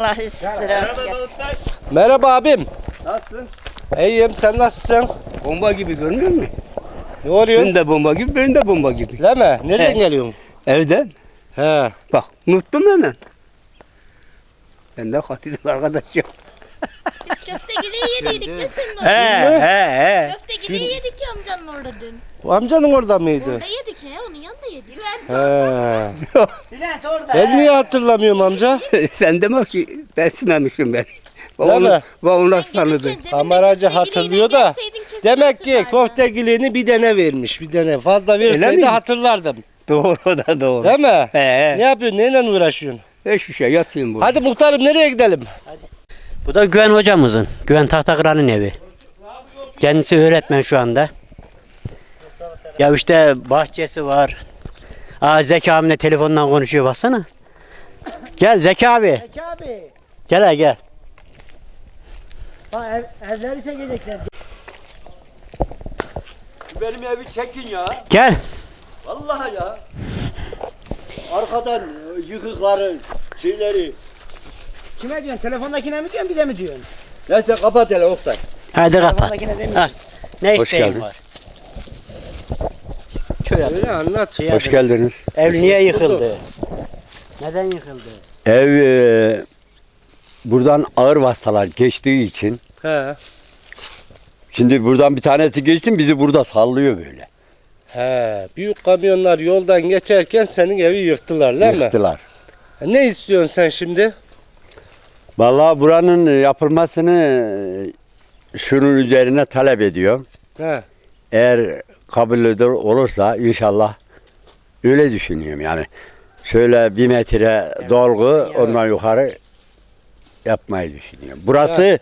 Allah sıra Merhaba abim. Nasılsın? İyiyim sen nasılsın? Bomba gibi görünüyor mu? Ne oluyor? Sen de bomba gibi, ben de bomba gibi. Değil mi? Nereden He. geliyorsun? Evden. He. Bak, unuttum benden. Ben de Hatice arkadaşım. Biz köftegiliği yediydik de senin He, orada. he, he. Köftegiliği yedik ya amcanın orada dün. Bu amcanın orada mıydı? Orada yedik he, onun yanında yedik. He. Ben niye hatırlamıyorum amca? Sen demek ki beslememişsin beni. Değil mi? Babam Sen nasıl tanıdın? gelirken cebinde Kameracı köftegiliğine hatırlıyor da. Demek ki hatırlardın. köftegiliğini bir dene vermiş. Bir dene. Fazla verseydi hatırlardım. Doğru da doğru. Değil mi? He, Ne yapıyorsun? Neyle uğraşıyorsun? Hiçbir şey yatayım burada. Hadi muhtarım nereye gidelim? Bu da Güven hocamızın. Güven Tahtakıran'ın evi. Kendisi öğretmen şu anda. Ya işte bahçesi var. Aa Zeki abimle telefondan konuşuyor baksana. Gel Zeki abi. Zeki abi. Gel ha, gel. Bak ev, evleri çekecekler. Benim evi çekin ya. Gel. Vallahi ya. Arkadan yıkıkları, şeyleri. Kime diyorsun? Telefondakine mi diyorsun bize mi diyorsun? Neyse kapat hele Oktay. Hadi kapat. Telefondakine demiyorsun. Ha. Ne Hoş isteğin geldin. var? Şöyle Öyle anlat. şey Hoş yapın. geldiniz. Ev niye yıkıldı? Neden yıkıldı? Ev e, buradan ağır vasıtalar geçtiği için He. şimdi buradan bir tanesi geçti bizi burada sallıyor böyle. He. Büyük kamyonlar yoldan geçerken senin evi yıktılar değil mi? Yıktılar. Ne istiyorsun sen şimdi? Vallahi buranın yapılmasını şunun üzerine talep ediyorum. He. Eğer kabul eder olursa inşallah öyle düşünüyorum yani. Şöyle bir metre dolgu ondan yukarı yapmayı düşünüyorum. Burası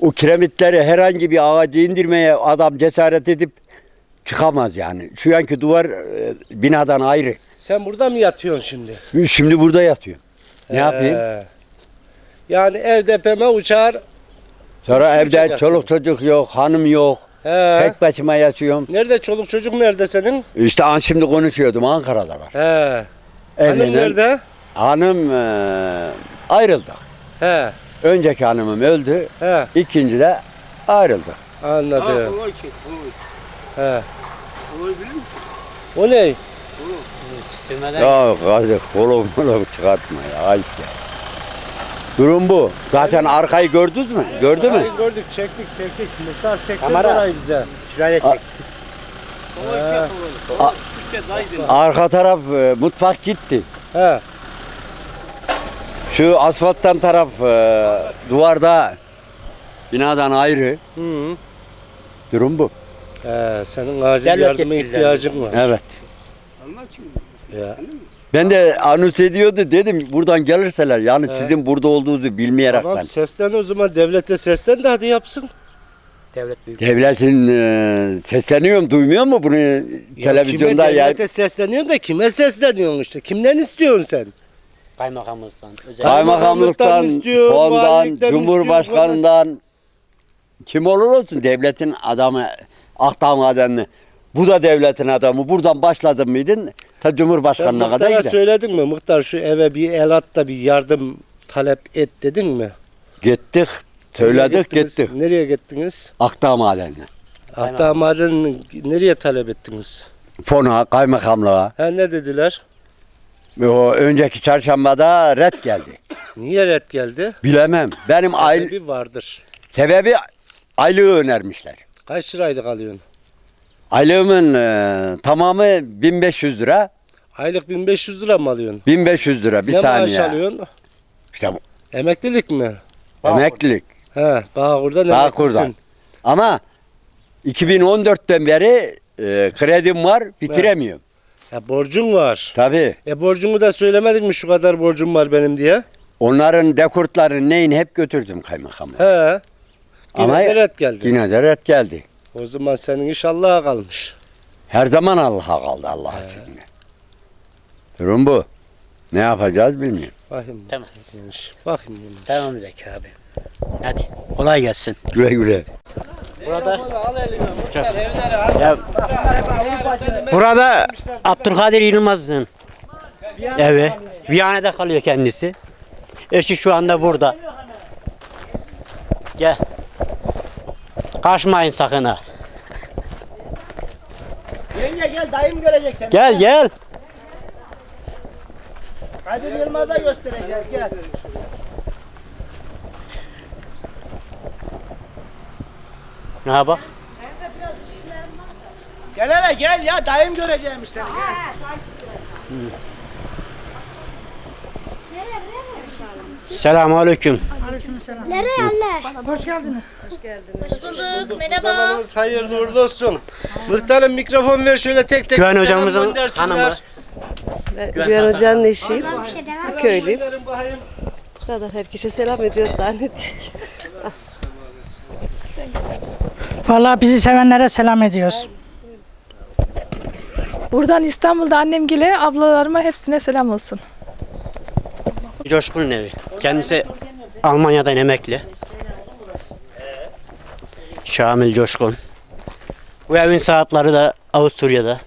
o kiremitleri herhangi bir ağacı indirmeye adam cesaret edip çıkamaz yani. Şu anki duvar e, binadan ayrı. Sen burada mı yatıyorsun şimdi? Şimdi burada yatıyorum. Ne He. yapayım? Yani ev depeme uçar. Sonra evde uçacak. çoluk çocuk yok, hanım yok. He. Tek başıma yatıyorum. Nerede çoluk çocuk nerede senin? İşte an şimdi konuşuyordum Ankara'dalar. He. Hanım Evlenen- nerede? Hanım e, ayrıldık. He. Önceki hanımım öldü. He. ikinci de ayrıldık. Anladım. kolay ki, kolay. He. Kolay bilir misin? O ne? Sürmeden Ya gazi kolum kolum çıkartma ya. Ayıp ya. Durum bu. Zaten arkayı gördünüz mü? Gördü mü? Ay, gördük çektik çektik. Muhtar çekti Kamera. orayı bize. şuraya çek. Arka taraf e, mutfak gitti. He. Şu asfalttan taraf e, duvarda binadan ayrı. Hı. Durum bu. He, senin acil Devlet yardıma ihtiyacın var. Evet. Anlat şimdi. Ya. Ben de anons ediyordu dedim buradan gelirseler yani He. sizin burada olduğunuzu bilmeyerekten. Tamam seslen o zaman devlete seslen de hadi yapsın. Devlet büyük. Devletin e, sesleniyorum duymuyor mu bunu Ya televizyonda kime ya devlete sesleniyorsun da kime sesleniyorsun işte? Kimden istiyorsun sen? Kaymakamımızdan. Özel. Kaymakamlıktan kaymakamlıktan, istiyor, fondan, valilikten cumhurbaşkanından kim olur olsun devletin adamı aktan adamı. Bu da devletin adamı. Buradan başladın mıydın? Ta Sen cumhurbaşkanına kadar muhtara gider. söyledin mi? Muhtar şu eve bir el at da bir yardım talep et dedin mi? Gittik. Nereye Söyledik gittiniz? gittik. Nereye gittiniz? Akdağ madenine. Hatta maden nereye talep ettiniz? Fona, kaymakamlığa. Ha ne dediler? O önceki çarşambada red geldi. Niye red geldi? Bilemem. Benim aile Sebebi vardır. sebebi aylığı önermişler. Kaç liraylık alıyorsun? Aylığımın e, tamamı 1500 lira. Aylık 1500 lira mı alıyorsun? 1500 lira bir ne saniye. maaş alıyorsun? İşte bu, Emeklilik mi? emeklilik. He, Bağkur'dan Bağkur'dan. emeklisin. Ama 2014'ten beri e, kredim var bitiremiyorum. Ya borcun var. Tabii. E borcumu da söylemedin mi şu kadar borcum var benim diye? Onların dekurtların neyini hep götürdüm kaymakama. He. Yine Ama de red geldi. Yine de red geldi. O zaman senin iş Allah'a kalmış. Her zaman Allah'a kaldı Allah'a seninle. Durum bu. Ne yapacağız bilmiyorum. Bakayım. Tamam. Bakayım. Tamam Zeki abi. Hadi kolay gelsin. Güle güle. Burada ya, burada Abdülkadir Yılmaz'ın evi. Viyana'da kalıyor kendisi. Eşi şu anda burada. Gel. Kaçmayın sakın ha. Yenge gel dayım görecek seni. Gel gel. Kadir Yılmaz'a göstereceğiz gel. Ha bak. Gel hele gel ya dayım göreceğim işte. Gel. Selamun aleyküm. Nereye anne? Hoş geldiniz. Hoş bulduk. Merhaba. Zamanımız hayırlı uğurlu olsun. Muhtarım mikrofon ver şöyle tek tek. Güven selam hocamızın göndersinler. hanımı. Güven Hoca'nın eşiyim. Bir şey demem. Köylüyüm. Verin bakayım. Bu kadar herkese selam ediyoruz daha ne diyeyim. Vallahi bizi sevenlere selam ediyoruz. Buradan İstanbul'da annemgile ablalarıma hepsine selam olsun. Coşkun'un evi. Kendisi Almanya'dan emekli. Şamil Coşkun. Bu evin sahipleri de Avusturya'da.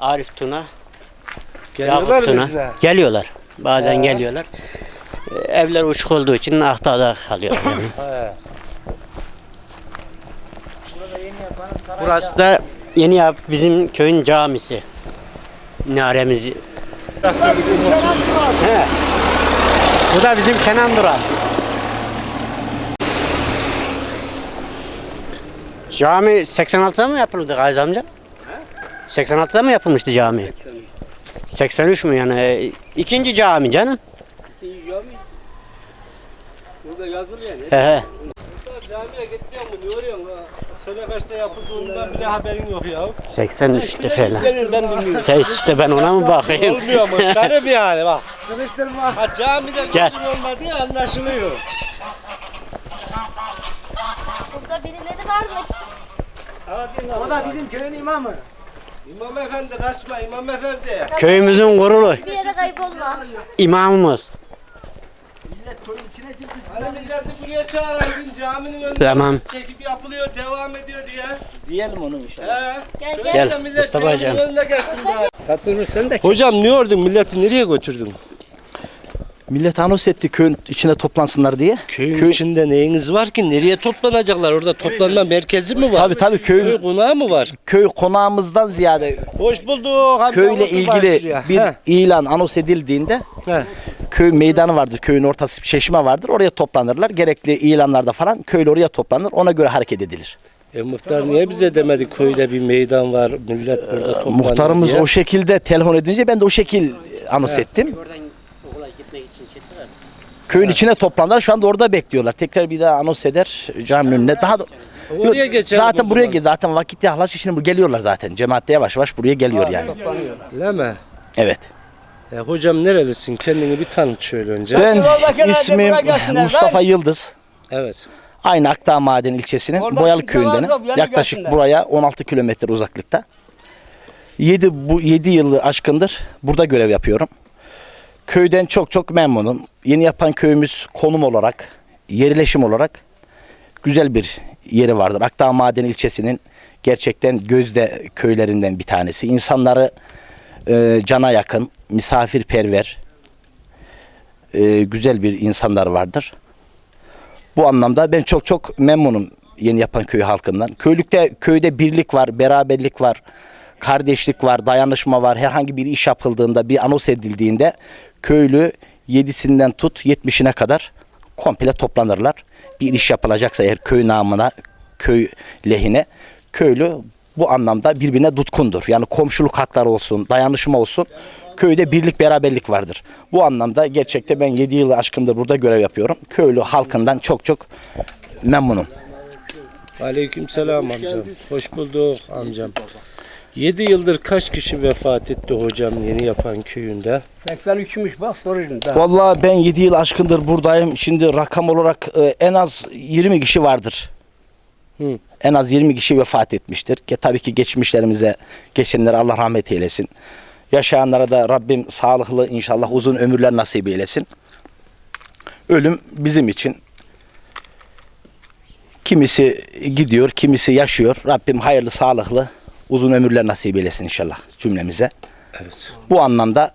Arif Tuna. Geliyorlar Yakup Tuna. size? Geliyorlar. Bazen geliyorlar. Ee, Evler uçuk olduğu için Ahta'da kalıyor. yani. He. Burası da yeni yap bizim köyün camisi. Minaremiz. He. Bu da bizim Kenan Duran. Cami 86'da mı yapıldı Gazi amca? 86'da mı yapılmıştı cami? 83 mü yani? İkinci cami canım. Burada yazılı yani. He he. Camiye gitmiyor mu? Ne oluyorsun? ha? Sene kaçta yapıldığından bile haberin yok ya. 83'te falan. Ben bilmiyorum. He işte ben ona mı bakayım? Olmuyor mu? Garip yani bak. Ha camide gözün olmadığı anlaşılıyor. Burada birileri varmış. O da bizim köyün imamı. İmam efendi kaçma İmam efendi. Köyümüzün gururu, Bir yere kaybolma. imamımız. Hani milleti buraya çağırırdın caminin önünde Tamam. çekip yapılıyor devam ediyor diye. Diyelim onu inşallah. He. Gel gel. millet Mustafa hocam. önüne gelsin bari. Katılırsan da Hocam ne ordun milleti nereye götürdün? Millet anons etti köyün içine toplansınlar diye. Köyün Köy- içinde neyiniz var ki? Nereye toplanacaklar? Orada toplanma merkezi mi var? Tabii tabii Köy köy, konağı mı var? köy konağımızdan ziyade Hoş bulduk. amca, köyle ilgili bir He, ilan anons edildiğinde he. köy meydanı vardır. Köyün ortası bir çeşme vardır. Oraya toplanırlar. Gerekli ilanlarda falan köylü oraya toplanır. Ona göre hareket edilir. E muhtar niye bize demedi köyde bir meydan var millet burada toplanıyor Muhtarımız diye? o şekilde telefon edince ben de o şekil anons ettim. Oradan okula gitmek için çektiler. Köyün içine toplandılar. Şu anda orada bekliyorlar. Tekrar bir daha anons eder caminin önüne. Daha da, Oraya geçelim o zaten buraya zaman. gel. Zaten vakit yaklaşık. Şimdi bu geliyorlar zaten. Cemaatte yavaş yavaş buraya geliyor yani. Öyle mi? Evet. E, hocam nerelisin? Kendini bir tanıt şöyle önce. Ben ismim Mustafa Yıldız. Evet. Aynı Akdağ Maden ilçesinin Oradan Boyalı kimse varsa buraya Yaklaşık gelsinler. buraya 16 kilometre uzaklıkta. 7 bu 7 yılı aşkındır burada görev yapıyorum. Köyden çok çok memnunum. Yeni yapan köyümüz konum olarak, yerleşim olarak güzel bir yeri vardır. Akdağ Maden ilçesinin gerçekten gözde köylerinden bir tanesi. İnsanları e, cana yakın, misafirperver, e, güzel bir insanlar vardır. Bu anlamda ben çok çok memnunum yeni yapan köy halkından. Köylükte köyde birlik var, beraberlik var, kardeşlik var, dayanışma var. Herhangi bir iş yapıldığında, bir anons edildiğinde köylü 7'sinden tut 70'ine kadar komple toplanırlar. Bir iş yapılacaksa eğer köy namına, köy lehine köylü bu anlamda birbirine tutkundur. Yani komşuluk hakları olsun, dayanışma olsun. Köyde birlik beraberlik vardır. Bu anlamda gerçekte ben 7 yılı aşkındır burada görev yapıyorum. Köylü halkından çok çok memnunum. Aleykümselam amcam. Hoş bulduk amcam. 7 yıldır kaç kişi vefat etti hocam yeni yapan köyünde? 83'müş bak soruyordun da. Vallahi ben 7 yıl aşkındır buradayım. Şimdi rakam olarak e, en az 20 kişi vardır. Hı. En az 20 kişi vefat etmiştir. Ki tabii ki geçmişlerimize geçenlere Allah rahmet eylesin. Yaşayanlara da Rabbim sağlıklı inşallah uzun ömürler nasip eylesin. Ölüm bizim için kimisi gidiyor, kimisi yaşıyor. Rabbim hayırlı, sağlıklı uzun ömürler nasip eylesin inşallah cümlemize. Evet. Bu anlamda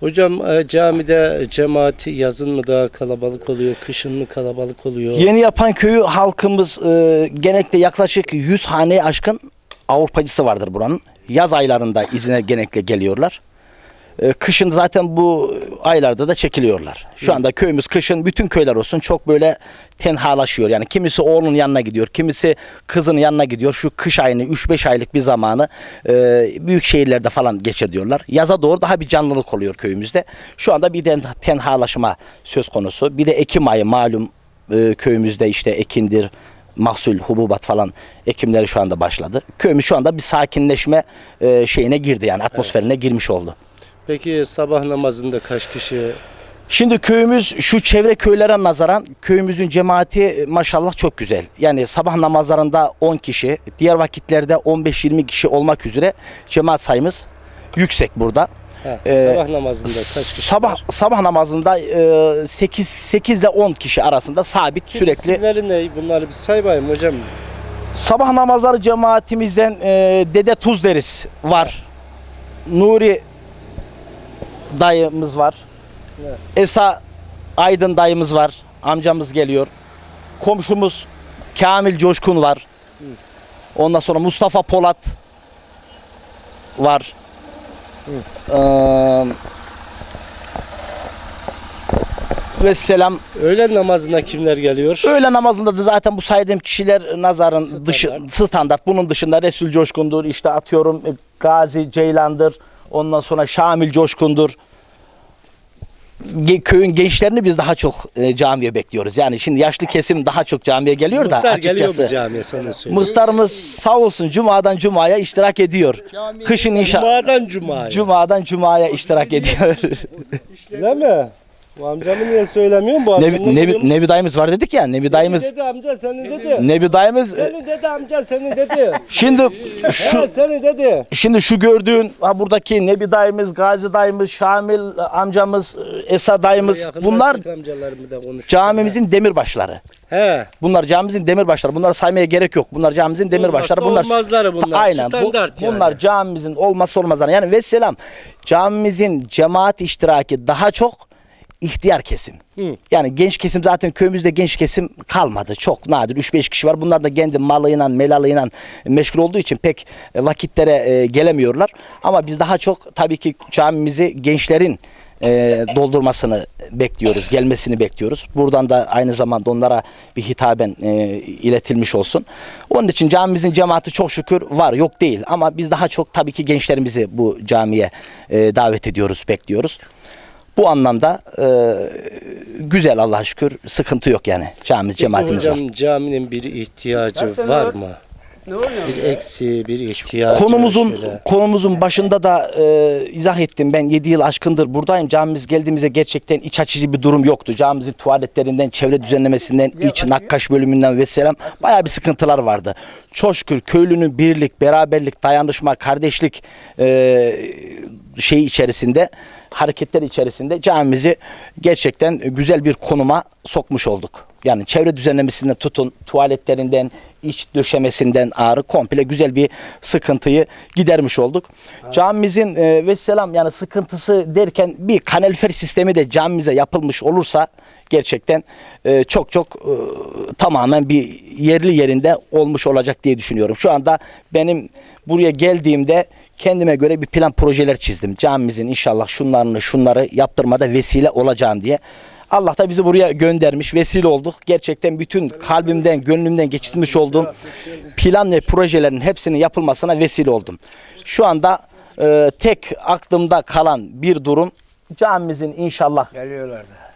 Hocam e, camide cemaati yazın mı daha kalabalık oluyor, kışın mı kalabalık oluyor? Yeni yapan köyü halkımız e, genellikle yaklaşık 100 haneye aşkın Avrupacısı vardır buranın. Yaz aylarında izine genellikle geliyorlar. E, kışın zaten bu aylarda da çekiliyorlar. Şu anda köyümüz kışın bütün köyler olsun çok böyle tenhalaşıyor. Yani kimisi oğlunun yanına gidiyor, kimisi kızının yanına gidiyor. Şu kış ayını 3-5 aylık bir zamanı e, büyük şehirlerde falan geçiriyorlar. Yaza doğru daha bir canlılık oluyor köyümüzde. Şu anda bir ten- tenhalaşma söz konusu. Bir de Ekim ayı malum e, köyümüzde işte ekindir, mahsul, hububat falan ekimleri şu anda başladı. Köyümüz şu anda bir sakinleşme e, şeyine girdi yani atmosferine girmiş oldu. Peki sabah namazında kaç kişi? Şimdi köyümüz şu çevre köylere nazaran köyümüzün cemaati maşallah çok güzel. Yani sabah namazlarında 10 kişi, diğer vakitlerde 15-20 kişi olmak üzere cemaat sayımız yüksek burada. Ha, Ee, sabah namazında kaç kişi? Sabah var? sabah namazında e, 8 8 ile 10 kişi arasında sabit sürekli İsimleri ne? Bunları bir say bakayım hocam. Sabah namazları cemaatimizden e, Dede Tuz deriz var. Nuri dayımız var. Evet. Esa Aydın dayımız var. Amcamız geliyor. Komşumuz Kamil Coşkun var. Ondan sonra Mustafa Polat var. Ee, ve selam Öğlen namazına kimler geliyor? Öğle namazında da zaten bu saydığım kişiler nazarın Standart. dışı standart. Bunun dışında Resul Coşkun'dur, işte atıyorum Gazi Ceylan'dır, ondan sonra Şamil Coşkun'dur. Ge- köyün gençlerini biz daha çok e, camiye bekliyoruz. Yani şimdi yaşlı kesim daha çok camiye geliyor da Muhtar geliyor mu açıkçası. camiye sana söyle. Muhtarımız sağ olsun cumadan cumaya iştirak ediyor. Kışın inşallah Cuma'dan Cuma'ya. cumadan cumaya iştirak ediyor. Değil mi? Bu amcamı niye söylemiyorsun? Bu amcanın Nebi, Nebi, Nebi dayımız var dedik ya. Nebi dayımız Dedi amca senin dedi. Nebi dayımız e, Senin dedi amca senin dedi. şimdi şu Şu... Seni dedi. Şimdi şu gördüğün ha buradaki Nebi dayımız, Gazi dayımız, Şamil amcamız, Esa dayımız bunlar Türk amcalarımı da camimizin demirbaşları. He. Bunlar camimizin demirbaşları. Bunları saymaya gerek yok. Bunlar camimizin demirbaşları. Bunlar olmazları bunlar. Aynen. Bu, Standart yani. Bunlar camimizin olmazsa olmazları. Yani vesselam camimizin cemaat iştiraki daha çok ihtiyar kesim. Hı. Yani genç kesim zaten köyümüzde genç kesim kalmadı. Çok nadir 3-5 kişi var. Bunlar da kendi malıyla, melalıyla meşgul olduğu için pek e, vakitlere e, gelemiyorlar. Ama biz daha çok tabii ki camimizi gençlerin e, doldurmasını bekliyoruz, gelmesini bekliyoruz. Buradan da aynı zamanda onlara bir hitaben e, iletilmiş olsun. Onun için camimizin cemaati çok şükür var, yok değil. Ama biz daha çok tabii ki gençlerimizi bu camiye e, davet ediyoruz, bekliyoruz. Bu anlamda e, güzel Allah'a şükür sıkıntı yok yani camimiz cemaatimiz var. Hocam caminin bir ihtiyacı var mı? Bir eksiği, bir ihtiyacı. Konumuzun şöyle. konumuzun başında da e, izah ettim. Ben 7 yıl aşkındır buradayım. Camimiz geldiğimizde gerçekten iç açıcı bir durum yoktu. Camimizin tuvaletlerinden, çevre düzenlemesinden, iç nakkaş bölümünden vesaire bayağı bir sıkıntılar vardı. Çok şükür köylünün birlik, beraberlik, dayanışma, kardeşlik e, şeyi içerisinde hareketler içerisinde camimizi gerçekten güzel bir konuma sokmuş olduk. Yani çevre düzenlemesinden tutun, tuvaletlerinden, iç döşemesinden ağrı komple güzel bir sıkıntıyı gidermiş olduk. Camimizin e, ve selam yani sıkıntısı derken bir kanalifer sistemi de camimize yapılmış olursa gerçekten e, çok çok e, tamamen bir yerli yerinde olmuş olacak diye düşünüyorum. Şu anda benim buraya geldiğimde kendime göre bir plan projeler çizdim. Camimizin inşallah şunlarını şunları yaptırmada vesile olacağım diye. Allah da bizi buraya göndermiş, vesile olduk. Gerçekten bütün kalbimden, gönlümden geçirmiş olduğum plan ve projelerin hepsinin yapılmasına vesile oldum. Şu anda e, tek aklımda kalan bir durum camimizin inşallah Geliyorlar da.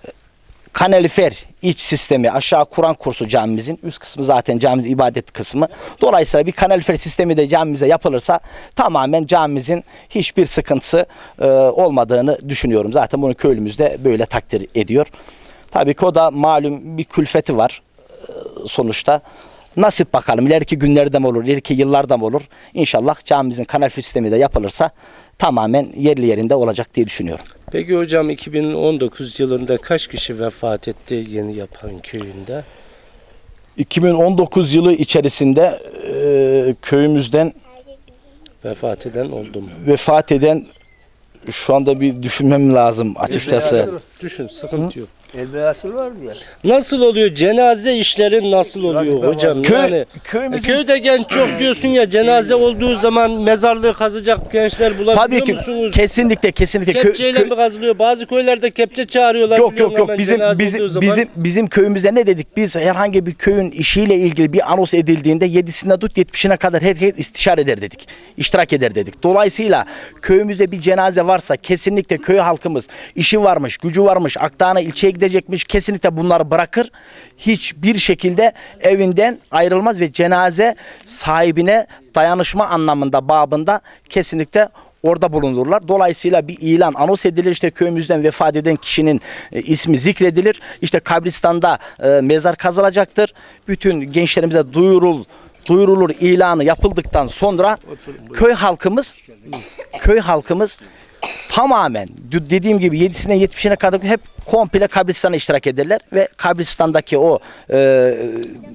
Kanalifer iç sistemi aşağı Kur'an kursu camimizin üst kısmı zaten camimiz ibadet kısmı. Dolayısıyla bir kanalifer sistemi de camimize yapılırsa tamamen camimizin hiçbir sıkıntısı e, olmadığını düşünüyorum. Zaten bunu köylümüz de böyle takdir ediyor. Tabii ki o da malum bir külfeti var e, sonuçta. Nasip bakalım ileriki günlerde mi olur, ileriki yıllarda mı olur? İnşallah camimizin kanalifer sistemi de yapılırsa tamamen yerli yerinde olacak diye düşünüyorum. Peki hocam 2019 yılında kaç kişi vefat etti yeni yapan köyünde? 2019 yılı içerisinde e, köyümüzden Vefat eden oldu mu? vefat eden şu anda bir düşünmem lazım açıkçası. Düşün sıkıntı yok. Elde asıl var mı ya? Nasıl oluyor? Cenaze işlerin nasıl oluyor hocam? Köy, yani köyümüzün köyde genç çok diyorsun ya cenaze olduğu zaman mezarlığı kazacak gençler bulabiliyor tabii ki musunuz? kesinlikle kesinlikle Kepçeyle köy- mi kazılıyor? Bazı köylerde kepçe çağırıyorlar. Yok biliyorum yok yok hemen bizim cenaze olduğu bizim zaman. bizim bizim köyümüzde ne dedik? Biz herhangi bir köyün işiyle ilgili bir anons edildiğinde 7'sinde tut 70'ine kadar herkes istişare eder dedik. İştirak eder dedik. Dolayısıyla köyümüzde bir cenaze varsa kesinlikle köy halkımız işi varmış, gücü varmış, Akdağ'a ilçeye gidecekmiş kesinlikle bunları bırakır. Hiçbir şekilde evinden ayrılmaz ve cenaze sahibine dayanışma anlamında babında kesinlikle orada bulunurlar. Dolayısıyla bir ilan anons edilir. İşte köyümüzden vefat eden kişinin e, ismi zikredilir. İşte kabristanda e, mezar kazılacaktır. Bütün gençlerimize duyurul duyurulur ilanı yapıldıktan sonra köy halkımız köy halkımız tamamen dediğim gibi 7'sine 70'ine kadar hep komple kabristana iştirak ederler ve kabristandaki o e,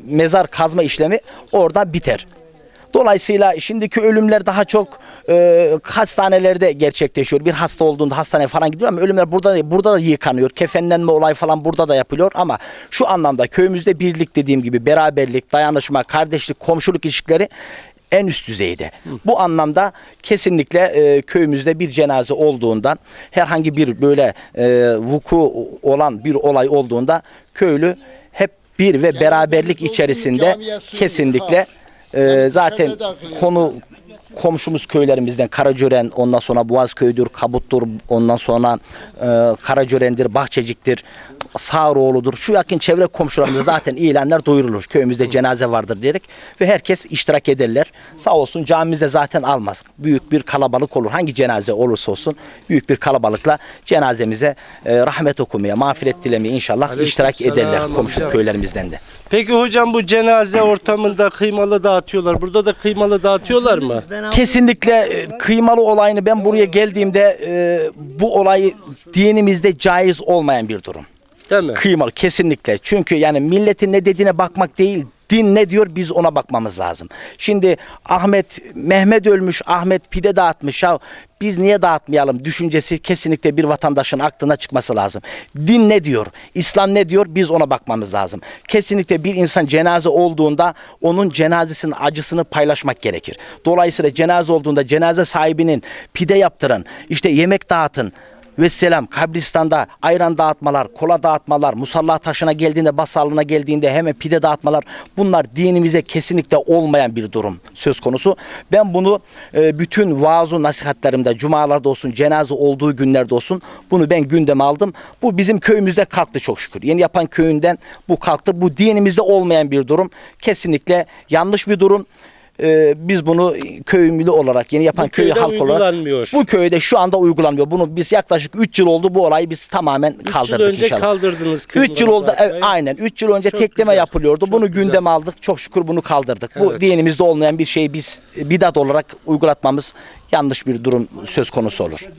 mezar kazma işlemi orada biter. Dolayısıyla şimdiki ölümler daha çok e, hastanelerde gerçekleşiyor. Bir hasta olduğunda hastaneye falan gidiyor ama ölümler burada burada da yıkanıyor. Kefenlenme olay falan burada da yapılıyor ama şu anlamda köyümüzde birlik dediğim gibi beraberlik, dayanışma, kardeşlik, komşuluk ilişkileri en üst düzeyde. Bu anlamda kesinlikle e, köyümüzde bir cenaze olduğundan herhangi bir böyle e, vuku olan bir olay olduğunda köylü hep bir ve beraberlik içerisinde kesinlikle e, zaten konu komşumuz köylerimizden Karacören, ondan sonra Boğazköy'dür, Kabut'tur, ondan sonra e, Karacören'dir, Bahçecik'tir, Sağroğlu'dur. Şu yakın çevre komşularımızda zaten ilanlar duyurulur. Köyümüzde cenaze vardır diyerek ve herkes iştirak ederler. Sağ olsun camimizde zaten almaz. Büyük bir kalabalık olur. Hangi cenaze olursa olsun büyük bir kalabalıkla cenazemize e, rahmet okumaya, mağfiret dilemeye inşallah Aleyküm iştirak selam ederler komşu köylerimizden de. Peki hocam bu cenaze ortamında kıymalı dağıtıyorlar. Burada da kıymalı dağıtıyorlar mı? Kesinlikle e, kıymalı olayını ben buraya geldiğimde e, bu olayı dinimizde caiz olmayan bir durum. Değil mi? Kıymalı kesinlikle. Çünkü yani milletin ne dediğine bakmak değil, din ne diyor biz ona bakmamız lazım. Şimdi Ahmet, Mehmet ölmüş, Ahmet pide dağıtmış ya biz niye dağıtmayalım düşüncesi kesinlikle bir vatandaşın aklına çıkması lazım. Din ne diyor? İslam ne diyor? Biz ona bakmamız lazım. Kesinlikle bir insan cenaze olduğunda onun cenazesinin acısını paylaşmak gerekir. Dolayısıyla cenaze olduğunda cenaze sahibinin pide yaptırın, işte yemek dağıtın, ve selam kabristanda ayran dağıtmalar, kola dağıtmalar, musalla taşına geldiğinde, basallığına geldiğinde hemen pide dağıtmalar bunlar dinimize kesinlikle olmayan bir durum söz konusu. Ben bunu e, bütün vaaz nasihatlerimde, cumalarda olsun, cenaze olduğu günlerde olsun bunu ben gündeme aldım. Bu bizim köyümüzde kalktı çok şükür. Yeni yapan köyünden bu kalktı. Bu dinimizde olmayan bir durum. Kesinlikle yanlış bir durum. E, biz bunu köyümlü olarak yeni yapan Bu köy halk olarak bu köyde şu anda uygulanmıyor. Bunu biz yaklaşık 3 yıl oldu bu olayı biz tamamen Üç kaldırdık yıl önce inşallah. kaldırdınız 3 yıl oldu evet, aynen 3 yıl önce Çok tekleme güzel, yapılıyordu. çok Bunu gündeme aldık. Çok şükür bunu kaldırdık. Bu Evet. dinimizde olmayan bir şeyi biz bidat olarak uygulatmamız yanlış bir durum söz konusu olur.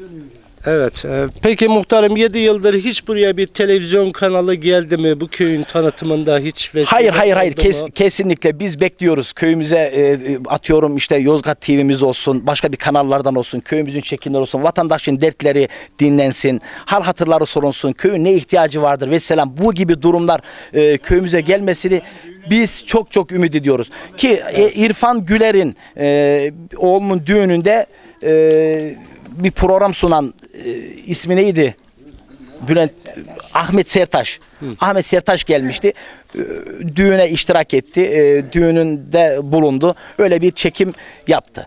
Evet. e, Peki muhtarım 7 yıldır hiç buraya bir televizyon kanalı geldi mi? Bu köyün tanıtımında hiç vesile Hayır hayır hayır oldu kes, kesinlikle biz bekliyoruz köyümüze e, e, atıyorum işte Yozgat TV'miz olsun başka bir kanallardan olsun köyümüzün çekimleri olsun vatandaşın dertleri dinlensin hal hatırları sorulsun köyün ne ihtiyacı vardır ve selam bu gibi durumlar e, köyümüze gelmesini biz çok çok ümit ediyoruz ki e, İrfan Güler'in e, oğlumun düğününde e, bir program sunan e, ismi neydi? Bülent Ahmet Sertaş. Ahmet Sertaş gelmişti. Ee, Düğüne iştirak etti. Ee, Düğününde bulundu. Öyle bir çekim yaptı.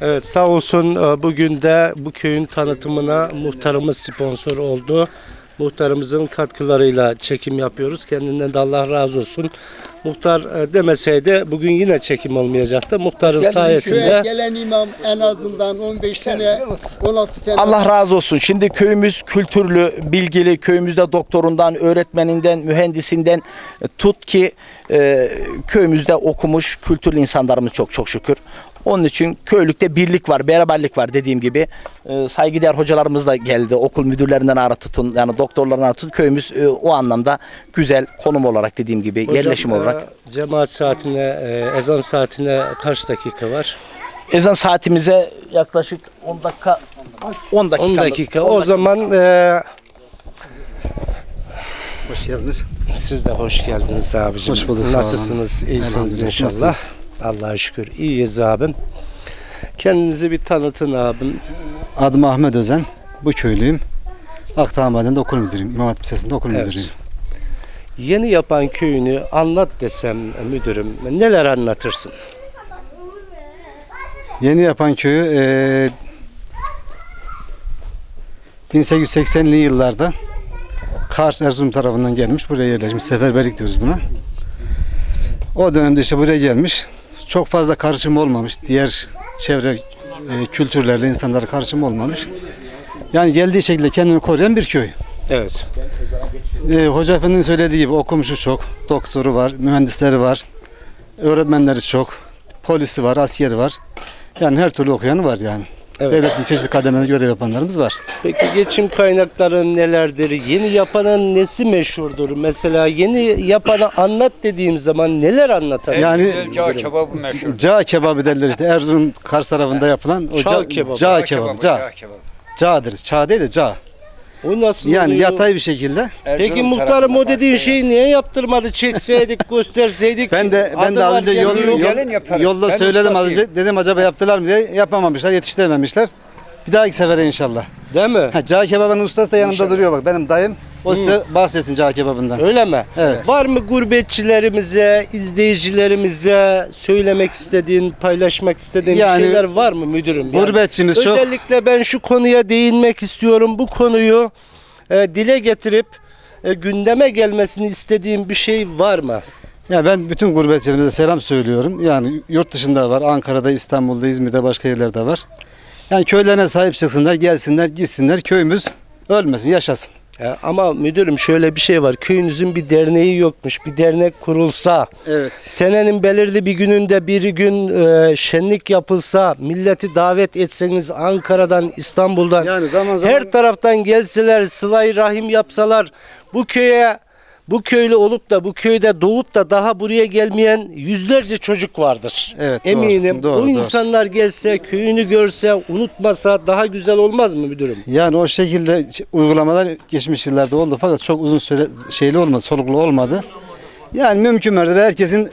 Evet sağ olsun e, bugün de bu köyün tanıtımına muhtarımız sponsor oldu. Muhtarımızın katkılarıyla çekim yapıyoruz. Kendinden de Allah razı olsun. Muhtar e, demeseydi bugün yine çekim olmayacaktı. Muhtarın Köye sayesinde gelen imam en azından 15 sene, 16 sene Allah razı olsun. Şimdi köyümüz kültürlü, bilgili. Köyümüzde doktorundan, öğretmeninden, mühendisinden tut ki e, köyümüzde okumuş kültürlü insanlarımız çok çok şükür. Onun için köylükte birlik var, beraberlik var dediğim gibi. E, saygıdeğer hocalarımız da geldi. Okul müdürlerinden ara tutun, yani doktorlarından ara tutun. Köyümüz e, o anlamda güzel konum olarak dediğim gibi, Hocam, yerleşim e, olarak. cemaat saatine, e, ezan saatine kaç dakika var? Ezan saatimize yaklaşık 10 dakika 10 dakika. 10 dakika. O zaman e, Hoş geldiniz. siz de hoş geldiniz abicim. Hoş bulduk. Nasılsınız? İyisiniz inşallah. nasılsınız? Allah'a şükür. İyiyiz abim. Kendinizi bir tanıtın abim. Adım Ahmet Özen. Bu köylüyüm. Akdağ Maden'de okul müdürüyüm. İmam Hatip Lisesi'nde okul Evet. müdürüyüm. Yeni yapan köyünü anlat desem müdürüm neler anlatırsın? Yeni yapan köyü eee 1880'li yıllarda Kars Erzurum tarafından gelmiş. Buraya yerleşmiş. Seferberlik diyoruz buna. O dönemde işte buraya gelmiş. Çok fazla karışım olmamış. Diğer çevre e, kültürlerle insanlara karışım olmamış. Yani geldiği şekilde kendini koruyan bir köy. Evet. Ee, Hoca Efendi'nin söylediği gibi okumuşu çok. Doktoru var, mühendisleri var, öğretmenleri çok, polisi var, askeri var. Yani her türlü okuyanı var yani. Evet. Devletin çeşitli kademede görev yapanlarımız var. Peki geçim kaynakları nelerdir? Yeni yapanın nesi meşhurdur? Mesela yeni yapanı anlat dediğim zaman neler anlatır? Yani Cağ kebabı meşhur. Cağ kebabı derler işte Erzurum Kars tarafında yapılan o Çağ ca- kebabı. Cağ kebabı. Cağ. Cağ kebabı. Cağ deriz. Çağ değil de cağ. O nasıl Yani oluyor? yatay bir şekilde. Peki Erzurum muhtarım tarafında o dediğin başka şeyi niye yaptırmadı? Çekseydik, gösterseydik. Ben de ben de Adı az önce yol, yol- Gelin yolda Ben söyledim az ustasıyım. önce. Dedim acaba yaptılar mı diye yapamamışlar, yetiştirememişler. Bir dahaki sefere inşallah. Değil mi? Ha, cağ kebabının ustası da yanımda duruyor bak benim dayım. O size bahsetsin cağ kebabından. Öyle mi? Evet. Var mı gurbetçilerimize, izleyicilerimize söylemek istediğin, paylaşmak istediğin Yani şeyler var mı müdürüm? Gurbetçimiz çok Özellikle ben şu konuya değinmek istiyorum. Bu konuyu e, dile getirip e, gündeme gelmesini istediğim bir şey var mı? Ya ben bütün gurbetçilerimize selam söylüyorum. Yani yurt dışında var, Ankara'da, İstanbul'da, İzmir'de, başka yerlerde var. Yani köylerine sahip çıksınlar, gelsinler, gitsinler. Köyümüz ölmesin, yaşasın. Ya ama müdürüm şöyle bir şey var. Köyünüzün bir derneği yokmuş. Bir dernek kurulsa, Evet. senenin belirli bir gününde bir gün e, şenlik yapılsa, milleti davet etseniz Ankara'dan, İstanbul'dan, Yani zaman zaman her taraftan gelseler, sıla rahim yapsalar, bu köye bu köylü olup da bu köyde doğup da daha buraya gelmeyen yüzlerce çocuk vardır. Evet, doğru, Eminim doğru, o doğru. insanlar gelse, köyünü görse, unutmasa daha güzel olmaz mı müdürüm? yani o şekilde uygulamalar geçmiş yıllarda oldu fakat çok uzun süre şeyli olmadı, soluklu olmadı. Yani mümkün mertebe herkesin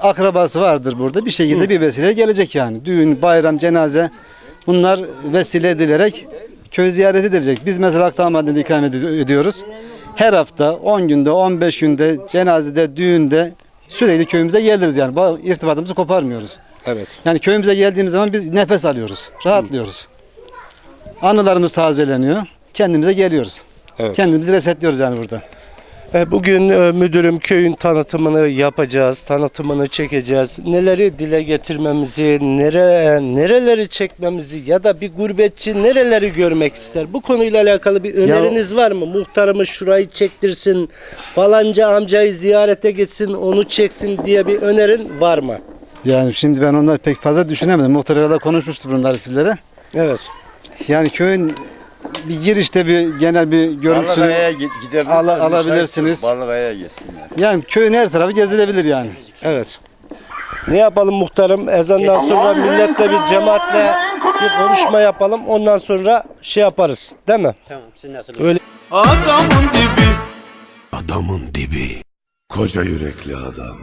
akrabası vardır burada. Bir şekilde bir vesile gelecek yani. Düğün, bayram, cenaze bunlar vesile edilerek köy ziyaret edilecek. Biz mesela Akdağ Maden'de ikamet ed- ediyoruz. Her hafta 10 günde, 15 günde, cenazede, düğünde sürekli köyümüze geliriz yani. Bu irtibatımızı koparmıyoruz. Evet. Yani köyümüze geldiğimiz zaman biz nefes alıyoruz, rahatlıyoruz. Anılarımız tazeleniyor, kendimize geliyoruz. Evet. Kendimizi resetliyoruz yani burada. E, Bugün e, müdürüm köyün tanıtımını yapacağız, tanıtımını çekeceğiz. Neleri dile getirmemizi, nere nereleri çekmemizi ya da bir gurbetçi nereleri görmek ister? Bu konuyla alakalı bir öneriniz var mı? Muhtarımız şurayı çektirsin, falanca amcayı ziyarete gitsin, onu çeksin diye bir önerin var mı? Yani şimdi ben onları pek fazla düşünemedim. Muhtarıyla da konuşmuştu bunları sizlere. Evet. Yani köyün bir girişte bir genel bir görüntüsünü Balıkaya git- gidebilirler, Ala- alabilirsiniz. Balıkaya gitsinler. yani köyün her tarafı gezilebilir yani. Evet. Ne yapalım muhtarım? Ezandan sonra milletle bir cemaatle bir konuşma yapalım. Ondan sonra şey yaparız. Değil mi? Tamam siz nasıl? Öyle. Adamın dibi. Adamın dibi. Koca yürekli adam.